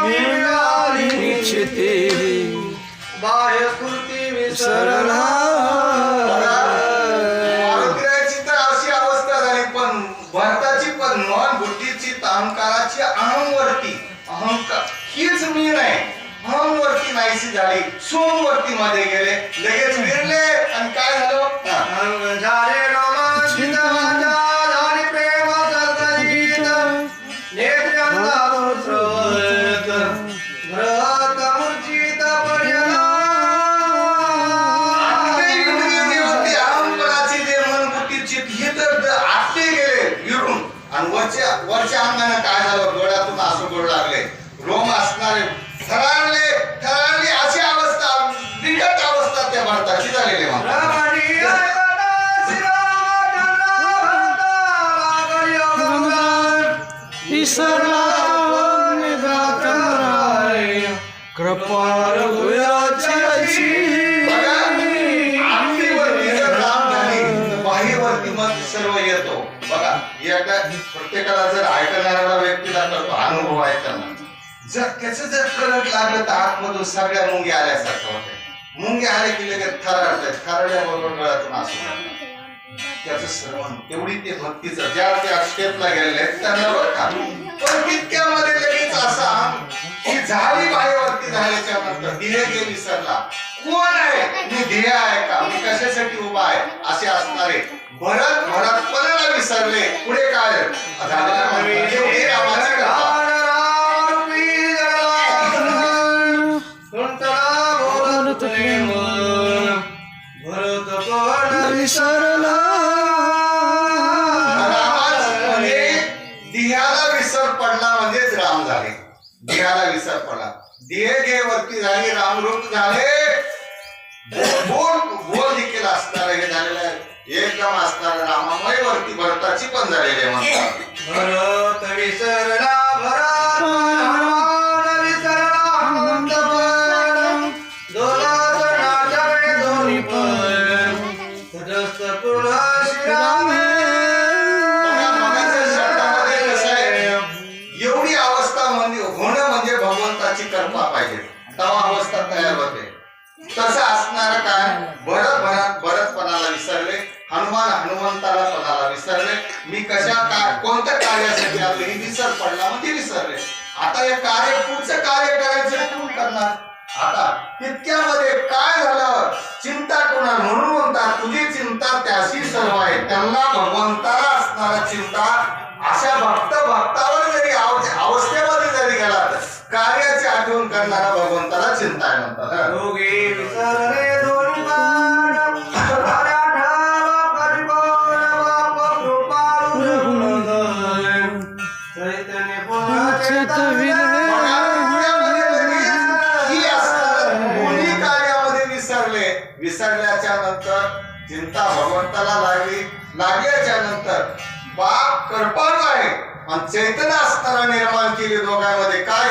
मिळाली. बाह्य कृती विसरला. तर अशी अवस्था झाली पण भरताची पण बुद्धीची अहंकाराची अहमवरती अहंकार. हीच मी नाही. अहमवरती नाहीशी झाली. सोमवरती मध्ये गेले. लगेच वरच्या वरच्या अंगाने काय झालं? डोळ्यातून आसू गळू लागले. रोम असणारे थरारले थरारली अशी अवस्था बिकट अवस्था त्या भारताची झालेली म्हणतात रमणी ऐकता बाह्यवरती सर्व येतो. बघा एका प्रत्येकाला जर ऐकणाऱ्या व्यक्तीला कळतो अनुभव ऐकताना जर त्याचं जर कलट लागलं तर आतमधून सगळ्या मुंगी आल्यासारखं होते मुंग्या आले की लगेच थरारतात थरारल्याबरोबर डोळ्यातून असू लागतात त्याचं श्रवण तेवढी ते भक्तीचं. ज्या त्या स्टेपला गेलेले त्यांना बघा पण तितक्यामध्ये लगेच असा की झाली बाहेरवरती झाल्याच्यानंतर ध्येय गे विसरला. कोण आहे? मी ध्येय आहे का? मी कशासाठी असे असणारे भरत भरत विसरले. पुढे काय. विसरला दिह्याला विसर पडला म्हणजेच राम झाले. विसर पडला. दिहे घे वरती झाली रामरूप झाले. असणार रामामय वरती भरताची पण झालेली म्हणतात भरत विसरला? एवढी अवस्था म्हणजे होणं म्हणजे भगवंताची कृपा पाहिजे. अवस्था तयार होते. तसं असणार काय? भरत भरत भरतपणाला विसरले. हनुमान हनुमंताला पणाला विसरले. मी कशा काय कोणत्या कार्यासाठी आलो हे विसर पडला म्हणजे विसरले. आता हे कार्य पुढचं कार्य करायचं कोण करणार? आता तितक्यामध्ये काय झालं? चिंता कोणाला? म्हणून म्हणतात तुझी चिंता त्याशी सर्व आहे. त्यांना भगवंताला असणारा चिंता अशा भक्त भक्तावर जरी आव- अवस्थेमध्ये जरी गेला कार्याची आठवण करणारा भगवंताला चिंता आहे म्हणतात. कार्यामध्ये विसरले. विसरल्याच्या नंतर चिंता भगवंताला लागली. लागल्याच्या नंतर बाप कृपाळू आहे. आणि चैतन्य असताना निर्माण केली दोघांमध्ये. काय